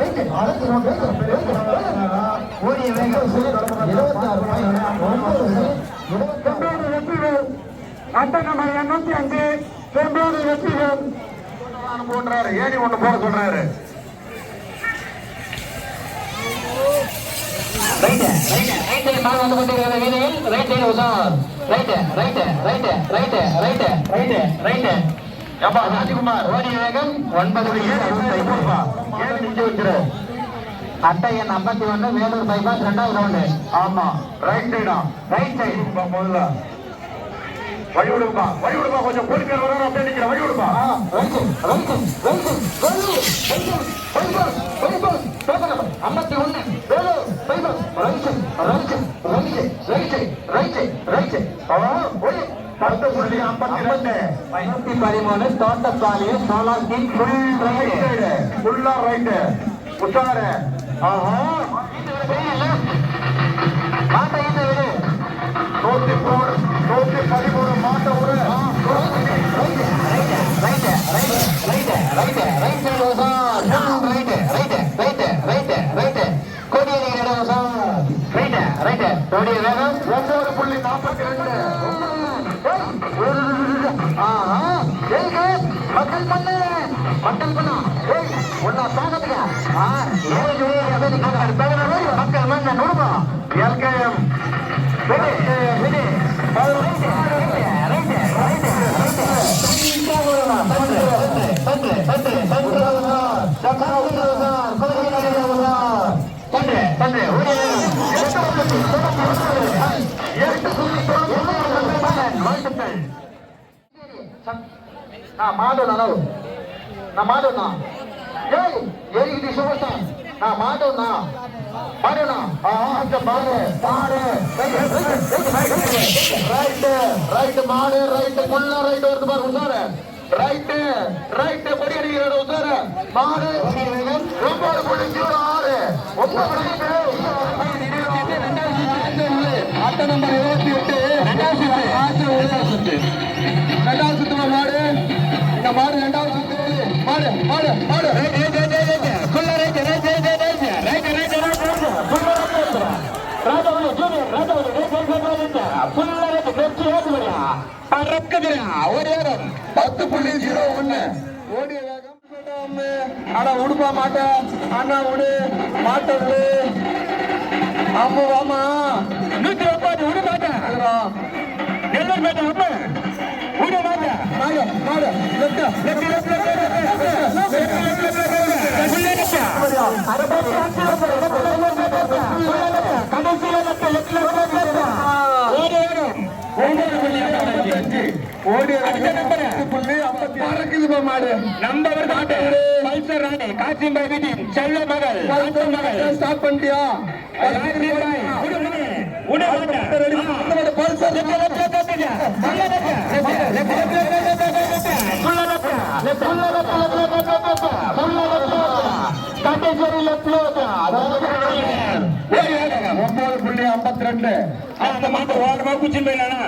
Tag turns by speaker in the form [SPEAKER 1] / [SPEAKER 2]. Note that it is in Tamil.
[SPEAKER 1] ஐம்பத்தஞ்சு ஒன்பது புள்ளி
[SPEAKER 2] ஓடிய வேகம் இருபத்தி ஆறு ஒன்பது
[SPEAKER 1] செம்பேடு வெற்றிவேல் அட்டை நம்பர் எண்ணூத்தி அஞ்சு வெற்றிவேல் போன்றாரு ஏணி ஒண்ணு போட சொல்றாரு.
[SPEAKER 2] ரைட் ரைட் ரைட் மாடு வந்து வீதியில் right side உசார் right right right right right right right
[SPEAKER 1] ஏப்பா ராஜகுமார்.
[SPEAKER 2] ஓடிய வேகம் ஒன்பது
[SPEAKER 1] ஏழு நிஞ்சு வச்சிரு
[SPEAKER 2] அட்டை எண் ஐம்பத்தி ஒன்று வேலூர் பைபாஸ் ரெண்டாவது ரவுண்டு
[SPEAKER 1] ஆமா. ரைட் சைடா ரைட் சைடு முதல்ல வழி விடுப்பா வழி விடுப்பா கொஞ்சம் பொறுப்பேர் வர அப்படியே நிக்கிற வழி விடுப்பா
[SPEAKER 2] ஐம்பத்தி ஒன்று Vellore bypass right right right right right right
[SPEAKER 1] பத்து புள்ளி ஐம்பத்தி ரெண்டு.
[SPEAKER 2] நூத்தி பதிமூணு தோட்டப்பாளையம் சோலாங்கின் ஃபுல்
[SPEAKER 1] ரைட் ஃபுல்லா ரைட்டு உஷாரு. ஆஹா.
[SPEAKER 2] மாட்டை விடு.
[SPEAKER 1] நூத்தி மூணு. நூத்தி பதிமூணு மாட்ட ஒரு ஒன்பது புள்ளி நாற்பத்தி ரெண்டு.
[SPEAKER 2] மக்கள் பண்ணு. மக்கள் பண்ணா. ஒன்னா சாகத்துக்கா. நான் மாடோனா நான் மாடோனா ஏய் ஏறிக்கிட்டு சுமத்தான் நான் மாடோனா நான் ஆ அந்த மாடு மாடு
[SPEAKER 1] ரைட் ரைட் மாடு ரைட் முள்ள ரைட் வருது பாரு உசாரு ரைட் ரைட் கொடி அடிக்கிற உசாரு மாடு ஒன்பது புள்ளி ஜீரோ ஆறு ஒன்பது புள்ளி அட்டை நம்பர் இருபத்தி எட்டு ரெண்டாவது சுத்து ரெண்டாவது சுத்துமா மாடு இந்த மாடு ரெண்டாவது சுத்து மாடு மாடு மாடு. பத்து புள்ளி ஜீரோ ஒண்ணு. ஓடிய வேகம் ஆனா உடுப்பா மாட்ட. அண்ணா உடு. மாட்ட விடு அம்மா வாமா.
[SPEAKER 2] நூத்தி ஒன்பது விட மாட்டேன் நெல்லூர் பேட்டை அம்மா. விட மாட்டேன்
[SPEAKER 1] மாடு மாடு.
[SPEAKER 2] ஸ்டார்ட் பண்ணிட்டியா
[SPEAKER 3] ராஜ்வீராய். உடு மகனே, உடு மகனே.
[SPEAKER 2] ரெடி
[SPEAKER 3] ஆ.
[SPEAKER 2] பல்சர் ஒன்பது புள்ளி ஐம்பத்தி ரெண்டு.
[SPEAKER 3] அந்த மாட்டு ஓரமா குச்சி போயிடலாம்